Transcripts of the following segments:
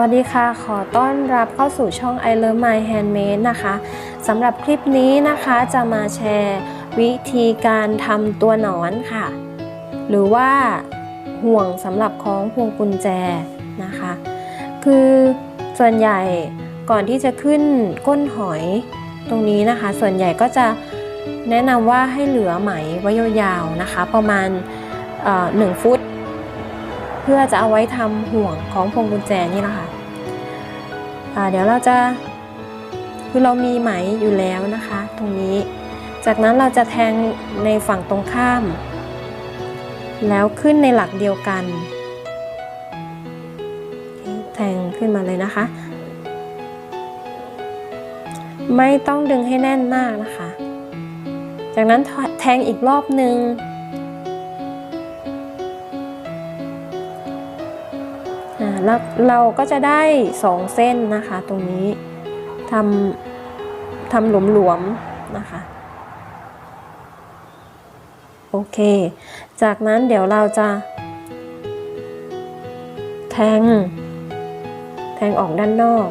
วัสดีค่ะ ขอต้อนรับเข้าสู่ช่อง I Love My Handmade นะคะสำหรับคลิปนี้นะคะจะมาแชร์วิธีการทำตัวหนอนค่ะ หรือว่าห่วงสำหรับคล้องพวงกุญแจนะคะ คือส่วนใหญ่ก่อนที่จะขึ้นก้นหอยตรงนี้นะคะ ส่วนใหญ่ก็จะแนะนำว่าให้เหลือไหมไว้ยาวๆนะคะ ประมาณหนึ่งฟุต พื่อจะเอาไว้ทำห่วงของพวงกุญแจนี่แหละค่ะเดี๋ยวเราจะคือเรามีไหมอยู่แล้วนะคะ ตรงนี้ จากนั้นเราจะแทงในฝั่งตรงข้าม แล้วขึ้นในหลักเดียวกัน แทงขึ้นมาเลยนะคะ ไม่ต้องดึงให้แน่นมากนะคะ จากนั้นแทงอีกรอบหนึ่ง แล้วเราก็จะได้สองเส้นนะคะตรงนี้ทำทำหลวมๆนะคะโอเค จากนั้นเดี๋ยวเราจะแทง แทงออกด้านนอก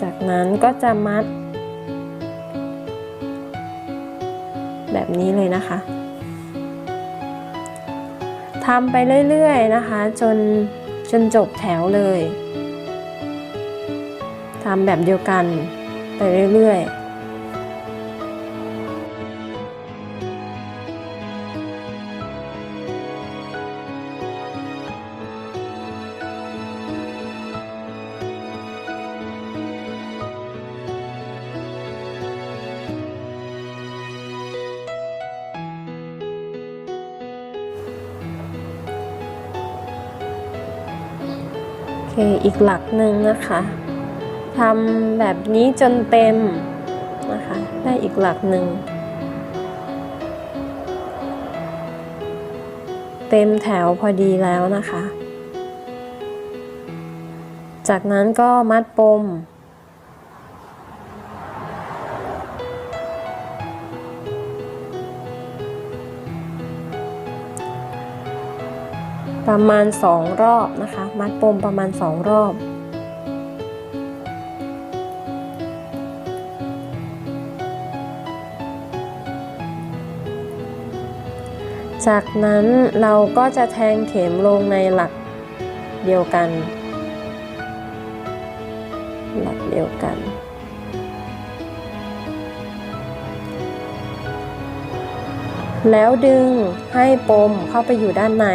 จากนั้นก็จะมัด แบบนี้เลยนะคะ ทำไปเรื่อยๆนะคะ จนจนจบแถวเลยทำแบบเดียวกันไปเรื่อยๆ อีกหลักหนึ่งนะคะทำแบบนี้จนเต็มนะคะ ได้อีกหลักหนึ่ง เต็มแถวพอดีแล้วนะคะ จากนั้นก็มัดปม ประมาณ 2 รอบนะคะ มัดปมประมาณ 2 รอบ จากนั้นเราก็จะแทงเข็มลงในหลักเดียวกัน หลักเดียวกันแล้วดึงให้ปมเข้าไปอยู่ด้านใน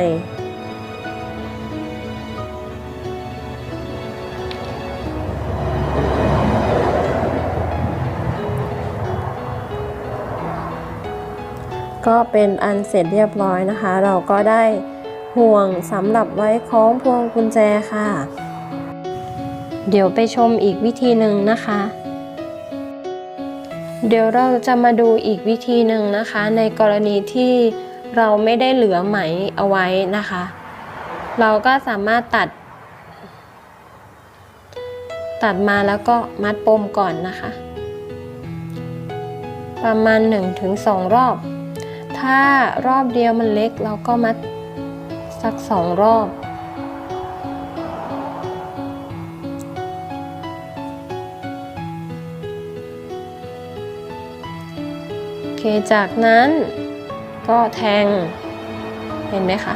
ก็เป็นอันเสร็จเรียบร้อยนะคะ เราก็ได้ห่วงสำหรับไว้คล้องพวงกุญแจค่ะ เดี๋ยวไปชมอีกวิธีหนึ่งนะคะ เดี๋ยวเราจะมาดูอีกวิธีหนึ่งนะคะ ในกรณีที่เราไม่ได้เหลือไหมเอาไว้นะคะ เราก็สามารถตัด ตัดมาแล้วก็มัดปมก่อนนะคะ ประมาณ 1-2 รอบ ถ้ารอบเดียวมันเล็กเราก็มัดสักสองรอบ โอเคจากนั้นก็แทงเห็นไหมคะ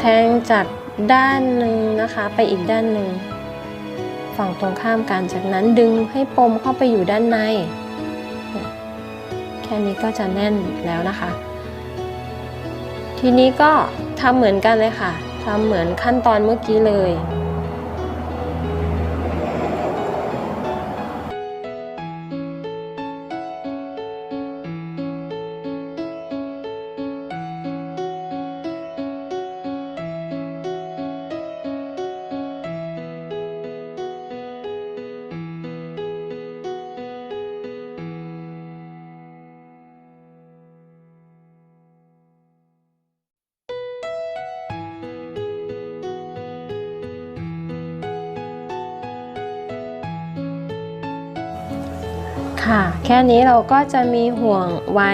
แทงจากด้านหนึ่งนะคะไปอีกด้านหนึ่งฝั่งตรงข้ามกันจากนั้นดึงให้ปมเข้าไปอยู่ด้านใน แค่นี้ก็จะแน่นแล้วนะคะ ทีนี้ก็ทำเหมือนกันเลยค่ะทำเหมือนขั้นตอนเมื่อกี้เลย ค่ะ แค่นี้เราก็จะมีห่วงไว้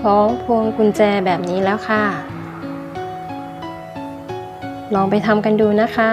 คล้องพวงกุญแจแบบนี้แล้วค่ะ ลองไปทำกันดูนะคะ